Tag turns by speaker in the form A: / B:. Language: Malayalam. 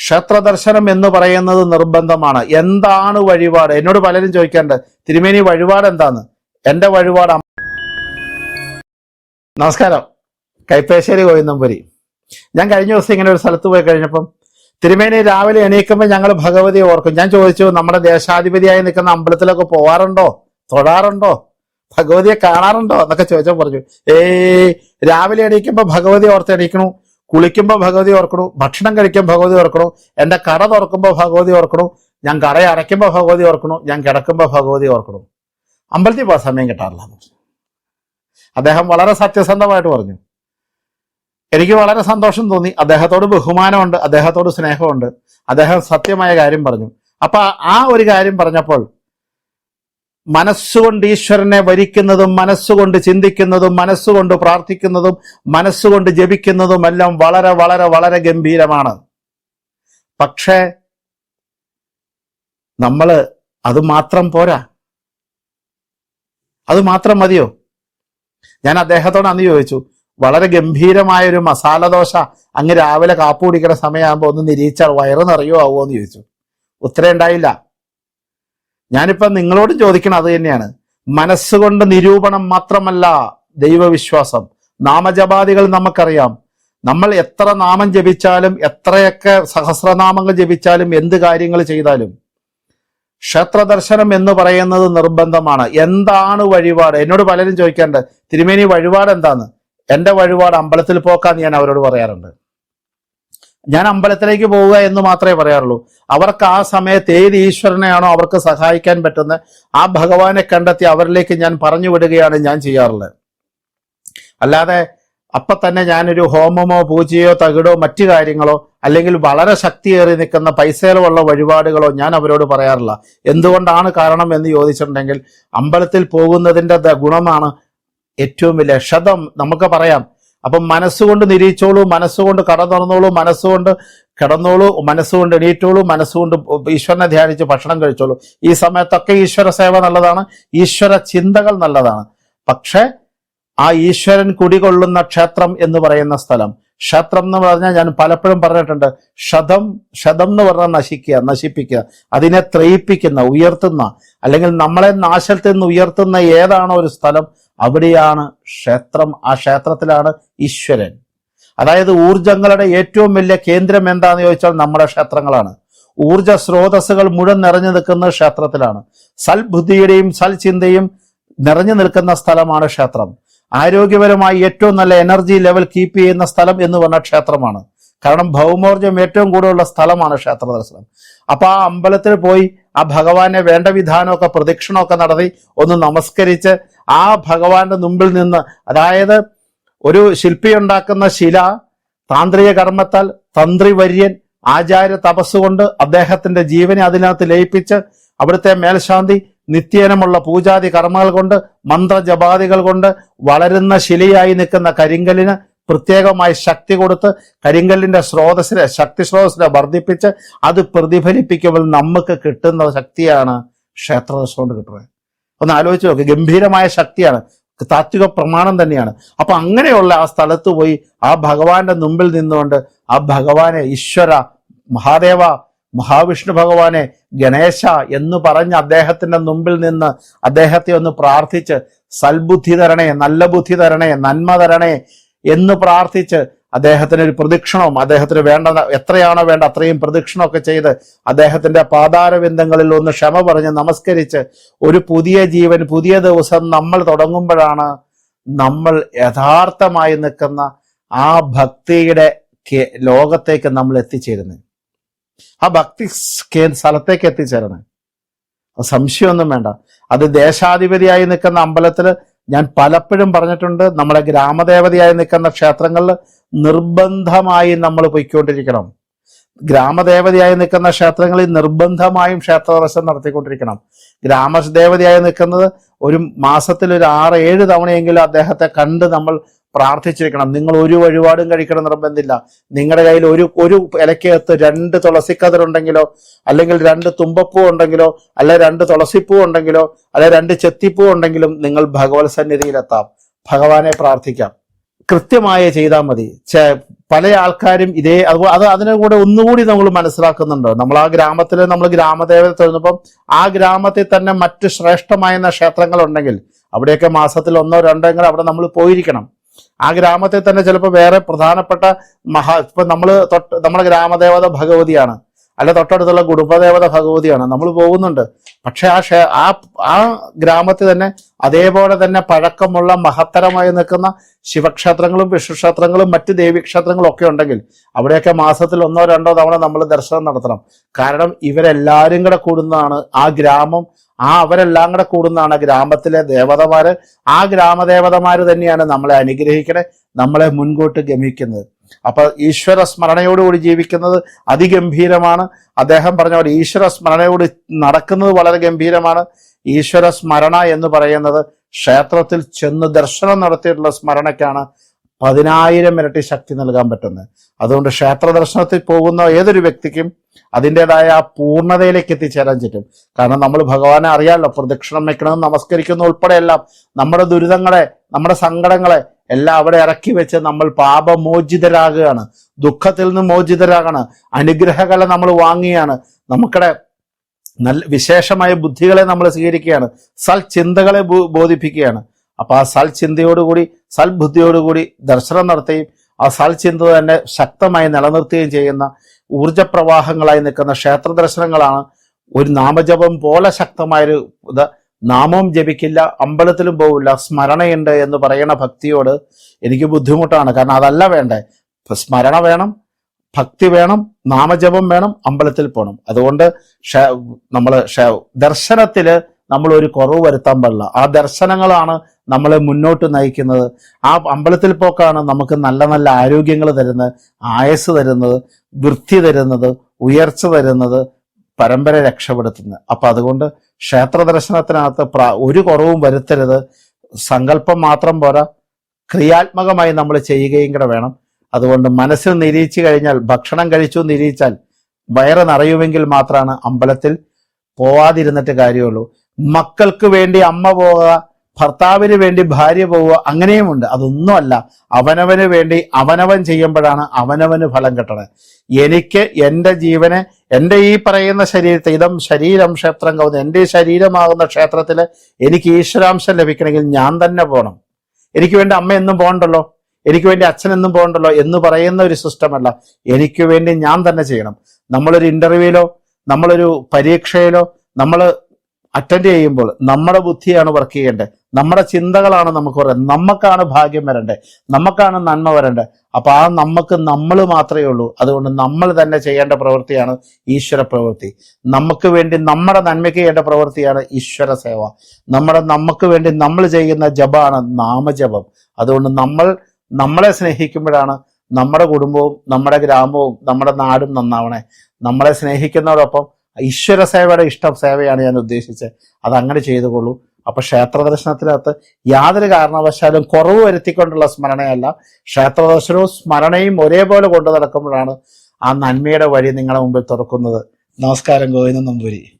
A: ക്ഷേത്ര ദർശനം എന്ന് പറയുന്നത് നിർബന്ധമാണ്. എന്താണ് വഴിപാട്? എന്നോട് പലരും ചോദിക്കാറുണ്ട് തിരുമേനി വഴിപാട് എന്താന്ന്? എന്റെ വഴിപാട് നമസ്കാരം. കൈപ്പേശ്ശേരി ഗോവിന്ദംപുരി ഞാൻ കഴിഞ്ഞ ദിവസം ഇങ്ങനെ ഒരു സ്ഥലത്ത് പോയി കഴിഞ്ഞപ്പം തിരുമേനി രാവിലെ എണീക്കുമ്പോൾ ഞങ്ങൾ ഭഗവതിയെ ഓർക്കും. ഞാൻ ചോദിച്ചു നമ്മുടെ ദേശാധിപതിയായി നിൽക്കുന്ന അമ്പലത്തിലൊക്കെ പോവാറുണ്ടോ? തൊഴാറുണ്ടോ? ഭഗവതിയെ കാണാറുണ്ടോ? എന്നൊക്കെ ചോദിച്ചാൽ പറഞ്ഞു ഏയ് രാവിലെ എണീക്കുമ്പോൾ ഭഗവതി ഓർത്ത് എണീക്കണു. കുളിക്കുമ്പോൾ ഭഗവതി ഓർക്കണു ഭക്ഷണം കഴിക്കുമ്പോൾ ഭഗവതി ഓർക്കണു എന്റെ കട തുറക്കുമ്പോൾ ഭഗവതി ഓർക്കണു ഞാൻ കട അടയ്ക്കുമ്പോൾ ഭഗവതി ഓർക്കണു ഞാൻ കിടക്കുമ്പോൾ ഭഗവതി ഓർക്കണു. അമ്പലത്തിൽ പോകാൻ സമയം കിട്ടാറില്ല അദ്ദേഹം വളരെ സത്യസന്ധമായിട്ട് പറഞ്ഞു. എനിക്ക് വളരെ സന്തോഷം തോന്നി. അദ്ദേഹത്തോട് ബഹുമാനമുണ്ട് അദ്ദേഹത്തോട് സ്നേഹമുണ്ട്. അദ്ദേഹം സത്യമായ കാര്യം പറഞ്ഞു. അപ്പൊ ആ ഒരു കാര്യം പറഞ്ഞപ്പോൾ മനസ്സുകൊണ്ട് ഈശ്വരനെ വരിക്കുന്നതും മനസ്സുകൊണ്ട് ചിന്തിക്കുന്നതും മനസ്സുകൊണ്ട് പ്രാർത്ഥിക്കുന്നതും മനസ്സുകൊണ്ട് ജപിക്കുന്നതും എല്ലാം വളരെ വളരെ വളരെ ഗംഭീരമാണ്. പക്ഷേ നമ്മൾ അത് മാത്രം പോരാ. അത് മാത്രം മതിയോ? ഞാൻ അദ്ദേഹത്തോട് അന്ന് ചോദിച്ചു വളരെ ഗംഭീരമായ ഒരു മസാല ദോശ അങ്ങ് രാവിലെ കാപ്പുടിക്കുന്ന സമയമാകുമ്പോൾ ഒന്ന് നിരീച്ചാൽ വയറ് നിറയോ ആവുമോ എന്ന് ചോദിച്ചു. ഉത്തരം ഉണ്ടായില്ല. ഞാനിപ്പോ നിങ്ങളോട് ചോദിക്കണം അത് തന്നെയാണ്. മനസ്സുകൊണ്ട് നിരൂപണം മാത്രമല്ല ദൈവവിശ്വാസം. നാമജപാദികൾ നമുക്കറിയാം. നമ്മൾ എത്ര നാമം ജപിച്ചാലും എത്രയൊക്കെ സഹസ്രനാമങ്ങൾ ജപിച്ചാലും എന്ത് കാര്യങ്ങൾ ചെയ്താലും ക്ഷേത്ര ദർശനം എന്ന് പറയുന്നത് നിർബന്ധമാണ്. എന്താണ് വഴിപാട്? എന്നോട് പലരും ചോദിക്കാറുണ്ട് തിരുമേനി വഴിപാട് എന്താണ് എന്റെ വഴിപാട് അമ്പലത്തിൽ പോക്കാന്ന് ഞാൻ അവരോട് പറയാറുണ്ട്. ഞാൻ അമ്പലത്തിലേക്ക് പോവുക എന്ന് മാത്രമേ പറയാറുള്ളൂ. അവർക്ക് ആ സമയത്ത് ഏത് ഈശ്വരനെയാണോ അവർക്ക് സഹായിക്കാൻ പറ്റുന്ന ആ ഭഗവാനെ കണ്ടെത്തി അവരിലേക്ക് ഞാൻ പറഞ്ഞു വിടുകയാണ് ഞാൻ ചെയ്യാറുള്ളത്. അല്ലാതെ അപ്പൊ തന്നെ ഞാനൊരു ഹോമമോ പൂജയോ തകിടോ മറ്റു കാര്യങ്ങളോ അല്ലെങ്കിൽ വളരെ ശക്തിയേറി നിൽക്കുന്ന പൈസയിലുള്ള വഴിപാടുകളോ ഞാൻ അവരോട് പറയാറില്ല. എന്തുകൊണ്ടാണ് കാരണം എന്ന് ചോദിച്ചിട്ടുണ്ടെങ്കിൽ അമ്പലത്തിൽ പോകുന്നതിന്റെ ഗുണമാണ് ഏറ്റവും വലിയ ക്ഷതം. നമുക്ക് പറയാം അപ്പം മനസ്സുകൊണ്ട് നിരീച്ചോളൂ മനസ്സുകൊണ്ട് കട തുറന്നോളൂ മനസ്സുകൊണ്ട് കിടന്നോളൂ മനസ്സുകൊണ്ട് എണീറ്റോളൂ മനസ്സുകൊണ്ട് ഈശ്വരനെ ധ്യാനിച്ച് ഭക്ഷണം കഴിച്ചോളൂ. ഈ സമയത്തൊക്കെ ഈശ്വര സേവ നല്ലതാണ് ഈശ്വര ചിന്തകൾ നല്ലതാണ്. പക്ഷേ ആ ഈശ്വരൻ കുടികൊള്ളുന്ന ക്ഷേത്രം എന്ന് പറയുന്ന സ്ഥലം ക്ഷേത്രം എന്ന് പറഞ്ഞാൽ ഞാൻ പലപ്പോഴും പറഞ്ഞിട്ടുണ്ട് ക്ഷതം ക്ഷതം എന്ന് പറഞ്ഞാൽ നശിക്കുക നശിപ്പിക്കുക അതിനെ ത്രയിപ്പിക്കുന്ന ഉയർത്തുന്ന അല്ലെങ്കിൽ നമ്മളെ നാശത്തിൽ നിന്ന് ഉയർത്തുന്ന ഏതാണോ ഒരു സ്ഥലം അവിടെയാണ് ക്ഷേത്രം ആ ക്ഷേത്രത്തിലാണ് ഈശ്വരൻ. അതായത് ഊർജങ്ങളുടെ ഏറ്റവും വലിയ കേന്ദ്രം എന്താണെന്ന് ചോദിച്ചാൽ നമ്മുടെ ക്ഷേത്രങ്ങളാണ്. ഊർജ സ്രോതസ്സുകൾ മുഴുവൻ നിറഞ്ഞു നിൽക്കുന്ന ക്ഷേത്രത്തിലാണ്. സൽബുദ്ധിയുടെയും സൽചിന്തയും നിറഞ്ഞു നിൽക്കുന്ന സ്ഥലമാണ് ക്ഷേത്രം. ആരോഗ്യപരമായി ഏറ്റവും നല്ല എനർജി ലെവൽ കീപ്പ് ചെയ്യുന്ന സ്ഥലം എന്ന് പറഞ്ഞ ക്ഷേത്രമാണ്. കാരണം ഭൗമോർജം ഏറ്റവും കൂടുതലുള്ള സ്ഥലമാണ് ക്ഷേത്ര ദർശനം. അപ്പൊ ആ അമ്പലത്തിൽ പോയി ആ ഭഗവാനെ വേണ്ട വിധാനമൊക്കെ പ്രദക്ഷിണമൊക്കെ നടത്തി ഒന്ന് നമസ്കരിച്ച് ആ ഭഗവാന്റെ മുമ്പിൽ നിന്ന് അതായത് ഒരു ശില്പി ഉണ്ടാക്കുന്ന ശില താന്ത്രിക കർമ്മത്താൽ തന്ത്രിവര്യൻ ആചാര്യ തപസ്സുകൊണ്ട് അദ്ദേഹത്തിന്റെ ജീവനെ അതിനകത്ത് ലയിപ്പിച്ച് അവിടുത്തെ മേൽശാന്തി നിത്യേനമുള്ള പൂജാതി കർമ്മങ്ങൾ കൊണ്ട് മന്ത്രജപാദികൾ കൊണ്ട് വളരുന്ന ശിലയായി നിൽക്കുന്ന കരിങ്കല്ലിന് പ്രത്യേകമായി ശക്തി കൊടുത്ത് കരിങ്കല്ലിന്റെ സ്രോതസ്സിനെ ശക്തി സ്രോതസ്സിനെ വർദ്ധിപ്പിച്ച് അത് പ്രതിഫലിപ്പിക്കുമ്പോൾ നമുക്ക് കിട്ടുന്ന ശക്തിയാണ് ക്ഷേത്രദർശനം കൊണ്ട് കിട്ടുന്നത്. ഒന്ന് ആലോചിച്ച് നോക്ക് ഗംഭീരമായ ശക്തിയാണ്. താത്വിക പ്രമാണം തന്നെയാണ്. അപ്പൊ അങ്ങനെയുള്ള ആ സ്ഥലത്ത് പോയി ആ ഭഗവാന്റെ മുമ്പിൽ നിന്നുകൊണ്ട് ആ ഭഗവാനെ ഈശ്വര മഹാദേവ മഹാവിഷ്ണു ഭഗവാനെ ഗണേശ എന്ന് പറഞ്ഞ് അദ്ദേഹത്തിന്റെ മുമ്പിൽ നിന്ന് അദ്ദേഹത്തെ ഒന്ന് പ്രാർത്ഥിച്ച് സൽബുദ്ധി തരണേ നല്ല ബുദ്ധി തരണേ നന്മ തരണേ എന്ന് പ്രാർത്ഥിച്ച് അദ്ദേഹത്തിന് ഒരു പ്രദക്ഷിണവും അദ്ദേഹത്തിന് വേണ്ട എത്രയാണോ വേണ്ട അത്രയും പ്രദക്ഷിണമൊക്കെ ചെയ്ത് അദ്ദേഹത്തിന്റെ പാതാരബിന്ദങ്ങളിൽ ഒന്ന് ക്ഷമ പറഞ്ഞ് നമസ്കരിച്ച് ഒരു പുതിയ ജീവൻ പുതിയ ദിവസം നമ്മൾ തുടങ്ങുമ്പോഴാണ് നമ്മൾ യഥാർത്ഥമായി നിൽക്കുന്ന ആ ഭക്തിയുടെ ലോകത്തേക്ക് നമ്മൾ എത്തിച്ചേരുന്നത്. ആ ഭക്തി സ്ഥലത്തേക്ക് എത്തിച്ചേരുന്നത് സംശയമൊന്നും വേണ്ട. അത് ദേശാധിപതിയായി നിൽക്കുന്ന അമ്പലത്തിൽ ഞാൻ പലപ്പോഴും പറഞ്ഞിട്ടുണ്ട് നമ്മുടെ ഗ്രാമദേവതയായി നിൽക്കുന്ന ക്ഷേത്രങ്ങളിൽ നിർബന്ധമായി നമ്മൾ പൊയ്ക്കൊണ്ടിരിക്കണം. ഗ്രാമദേവതയായി നിൽക്കുന്ന ക്ഷേത്രങ്ങളിൽ നിർബന്ധമായും ക്ഷേത്ര ദർശനം നടത്തിക്കൊണ്ടിരിക്കണം. ഗ്രാമദേവതയായി നിൽക്കുന്നത് ഒരു മാസത്തിൽ ഒരു ആറ് ഏഴ് തവണയെങ്കിലും അദ്ദേഹത്തെ കണ്ട് നമ്മൾ പ്രാർത്ഥിച്ചിരിക്കണം. നിങ്ങൾ ഒരു വഴിപാടും കഴിക്കണം നിർബന്ധമില്ല. നിങ്ങളുടെ കയ്യിൽ ഒരു ഒരു ഇലക്കകത്ത് രണ്ട് തുളസിക്കതിരുണ്ടെങ്കിലോ അല്ലെങ്കിൽ രണ്ട് തുമ്പപ്പൂ ഉണ്ടെങ്കിലോ അല്ലെ രണ്ട് തുളസിപ്പൂ ഉണ്ടെങ്കിലോ അല്ലെ രണ്ട് ചെത്തിപ്പൂ ഉണ്ടെങ്കിലും നിങ്ങൾ ഭഗവത് സന്നിധിയിലെത്താം. ഭഗവാനെ പ്രാർത്ഥിക്കാം. കൃത്യമായി ചെയ്താൽ മതി. പല ആൾക്കാരും ഇതേ അത് അത് അതിനെ കൂടെ ഒന്നുകൂടി നമ്മൾ മനസ്സിലാക്കുന്നുണ്ട്. നമ്മൾ ആ ഗ്രാമത്തിൽ നമ്മൾ ഗ്രാമദേവത തൊഴുന്നപ്പം ആ ഗ്രാമത്തിൽ തന്നെ മറ്റ് ശ്രേഷ്ഠമായ ക്ഷേത്രങ്ങളുണ്ടെങ്കിൽ അവിടെയൊക്കെ മാസത്തിൽ ഒന്നോ രണ്ടോ എങ്കിലും അവിടെ നമ്മൾ പോയിരിക്കണം. ആ ഗ്രാമത്തിൽ തന്നെ ചിലപ്പോൾ വേറെ പ്രധാനപ്പെട്ട മഹാ ഇപ്പൊ നമ്മൾ തൊട്ട് നമ്മുടെ ഗ്രാമദേവത ഭഗവതിയാണ്. അല്ല തൊട്ടടുത്തുള്ള കുടുംബദേവത ഭഗവതിയാണ്. നമ്മൾ പോകുന്നുണ്ട്. പക്ഷെ ആ ക്ഷേ ആ ആ ഗ്രാമത്തിൽ തന്നെ അതേപോലെ തന്നെ പഴക്കമുള്ള മഹത്തരമായി നിൽക്കുന്ന ശിവക്ഷേത്രങ്ങളും വിഷ്ണുക്ഷേത്രങ്ങളും മറ്റ് ദേവീക്ഷേത്രങ്ങളും ഒക്കെ ഉണ്ടെങ്കിൽ അവിടെയൊക്കെ മാസത്തിൽ ഒന്നോ രണ്ടോ തവണ നമ്മൾ ദർശനം നടത്തണം. കാരണം ഇവരെല്ലാവരും കൂടെ കൂടുന്നതാണ് ആ ഗ്രാമം. ആ അവരെല്ലാം കൂടെ കൂടുന്നതാണ് ഗ്രാമത്തിലെ ദേവതമാര്. ആ ഗ്രാമദേവതമാര് തന്നെയാണ് നമ്മളെ അനുഗ്രഹിക്കണേ നമ്മളെ മുൻകൂട്ട് ഗമിക്കുന്നത്. അപ്പൊ ഈശ്വര സ്മരണയോടുകൂടി ജീവിക്കുന്നത് അതിഗംഭീരമാണ്. അദ്ദേഹം പറഞ്ഞ പോലെ ഈശ്വര സ്മരണയോട് നടക്കുന്നത് വളരെ ഗംഭീരമാണ്. ഈശ്വര സ്മരണ എന്ന് പറയുന്നത് ക്ഷേത്രത്തിൽ ചെന്ന് ദർശനം നടത്തിയിട്ടുള്ള സ്മരണയ്ക്കാണ് പതിനായിരം ഇരട്ടി ശക്തി നൽകാൻ പറ്റുന്നത്. അതുകൊണ്ട് ക്ഷേത്ര ദർശനത്തിൽ പോകുന്ന ഏതൊരു വ്യക്തിക്കും അതിന്റെതായ ആ പൂർണതയിലേക്ക് എത്തിച്ചേരാൻ പറ്റും കാരണം നമ്മൾ ഭഗവാനെ അറിയാമല്ലോ പ്രദക്ഷിണം വെക്കണം നമസ്കരിക്കുന്ന ഉൾപ്പെടെയെല്ലാം നമ്മുടെ ദുരിതങ്ങളെ നമ്മുടെ സങ്കടങ്ങളെ എല്ലാം അവിടെ ഇറക്കി വെച്ച് നമ്മൾ പാപമോചിതരാകുകയാണ്. ദുഃഖത്തിൽ നിന്ന് മോചിതരാകണം. അനുഗ്രഹകല നമ്മൾ വാങ്ങിയാണ് നമുക്കടെ നല്ല വിശേഷമായ ബുദ്ധികളെ നമ്മൾ സ്വീകരിക്കുകയാണ്. സൽ ചിന്തകളെ ബോധിപ്പിക്കുകയാണ്. അപ്പൊ ആ സൽ ചിന്തയോടുകൂടി സൽബുദ്ധിയോടുകൂടി ദർശനം നടത്തുകയും ആ സൽചിന്ത തന്നെ ശക്തമായി നിലനിർത്തുകയും ചെയ്യുന്ന ഊർജപ്രവാഹങ്ങളായി നിൽക്കുന്ന ക്ഷേത്ര ദർശനങ്ങളാണ് ഒരു നാമജപം പോലെ ശക്തമായൊരു ഇത് നാമവും ജപിക്കില്ല അമ്പലത്തിലും പോവില്ല സ്മരണയുണ്ട് എന്ന് പറയുന്ന ഭക്തിയോട് എനിക്ക് ബുദ്ധിമുട്ടാണ്. കാരണം അതല്ല വേണ്ടേ. സ്മരണ വേണം ഭക്തി വേണം നാമജപം വേണം അമ്പലത്തിൽ പോകണം അതുകൊണ്ട് നമ്മൾ ദർശനത്തിൽ നമ്മൾ ഒരു കുറവ് വരുത്താൻ പാടില്ല. ആ ദർശനങ്ങളാണ് നമ്മളെ മുന്നോട്ട് നയിക്കുന്നത്. ആ അമ്പലത്തിൽ പോക്കാണ് നമുക്ക് നല്ല നല്ല ആരോഗ്യങ്ങൾ തരുന്നത് ആയസ് തരുന്നത് വൃത്തി തരുന്നത് ഉയർച്ച തരുന്നത് പരമ്പര രക്ഷപ്പെടുത്തുന്നത്. അപ്പൊ അതുകൊണ്ട് ക്ഷേത്ര ദർശനത്തിനകത്ത് ഒരു കുറവും വരുത്തരുത്. സങ്കല്പം മാത്രം പോരാ. ക്രിയാത്മകമായി നമ്മൾ ചെയ്യുകയും കൂടെ വേണം. അതുകൊണ്ട് മനസ്സിൽ നിരീച്ചു കഴിഞ്ഞാൽ ഭക്ഷണം കഴിച്ചു നിരീച്ചാൽ വയറ് നിറയുമെങ്കിൽ മാത്രമാണ് അമ്പലത്തിൽ പോവാതിരുന്നിട്ട് കാര്യമുള്ളൂ. മക്കൾക്ക് വേണ്ടി അമ്മ പോവുക ഭർത്താവിന് വേണ്ടി ഭാര്യ പോവുക അങ്ങനെയുമുണ്ട്. അതൊന്നുമല്ല. അവനവന് വേണ്ടി അവനവൻ ചെയ്യുമ്പോഴാണ് അവനവന് ഫലം കിട്ടണത്. എനിക്ക് എന്റെ ജീവനെ എന്റെ ഈ പറയുന്ന ശരീരത്തെ ഇതം ശരീരം ക്ഷേത്രം കവുന്ന എന്റെ ശരീരമാകുന്ന ക്ഷേത്രത്തിൽ എനിക്ക് ഈശ്വരാംശം ലഭിക്കണമെങ്കിൽ ഞാൻ തന്നെ പോകണം എനിക്ക് വേണ്ടി അമ്മ എന്നും പോകണ്ടല്ലോ? എനിക്ക് വേണ്ടി അച്ഛൻ എന്നും പോകണ്ടല്ലോ എന്ന് പറയുന്ന ഒരു സിസ്റ്റമല്ല. എനിക്ക് വേണ്ടി ഞാൻ തന്നെ ചെയ്യണം. നമ്മളൊരു ഇന്റർവ്യൂവിലോ നമ്മളൊരു പരീക്ഷയിലോ നമ്മൾ അറ്റൻഡ് ചെയ്യുമ്പോൾ നമ്മുടെ ബുദ്ധിയാണ് വർക്ക് ചെയ്യേണ്ടത്. നമ്മുടെ ചിന്തകളാണ് നമുക്ക് പറയുന്നത് നമുക്കാണ് ഭാഗ്യം വരണ്ടേ നമുക്കാണ് നന്മ വരണ്ടേ അപ്പൊ ആ നമുക്ക് നമ്മൾ മാത്രമേ ഉള്ളൂ. അതുകൊണ്ട് നമ്മൾ തന്നെ ചെയ്യേണ്ട പ്രവൃത്തിയാണ് ഈശ്വര പ്രവൃത്തി. നമുക്ക് വേണ്ടി നമ്മുടെ നന്മയ്ക്ക് ചെയ്യേണ്ട പ്രവൃത്തിയാണ് ഈശ്വര സേവ. നമ്മുടെ നമുക്ക് വേണ്ടി നമ്മൾ ചെയ്യുന്ന ജപമാണ് നാമജപം. അതുകൊണ്ട് നമ്മൾ നമ്മളെ സ്നേഹിക്കുമ്പോഴാണ് നമ്മുടെ കുടുംബവും നമ്മുടെ ഗ്രാമവും നമ്മുടെ നാടും നന്നാവണേ. നമ്മളെ സ്നേഹിക്കുന്നതോടൊപ്പം ഈശ്വര സേവയുടെ ഇഷ്ട സേവയാണ് ഞാൻ ഉദ്ദേശിച്ചത്. അത് അങ്ങനെ ചെയ്തുകൊള്ളൂ. അപ്പൊ ക്ഷേത്ര ദർശനത്തിനകത്ത് യാതൊരു കാരണവശാലും കുറവ് വരുത്തിക്കൊണ്ടുള്ള സ്മരണയല്ല. ക്ഷേത്ര ദർശനവും സ്മരണയും ഒരേപോലെ കൊണ്ടു നടക്കുമ്പോഴാണ് ആ നന്മയുടെ വഴി നിങ്ങളുടെ മുമ്പിൽ തുറക്കുന്നത്. നമസ്കാരം ഗോവിന്ദൻ നമ്പൂരി.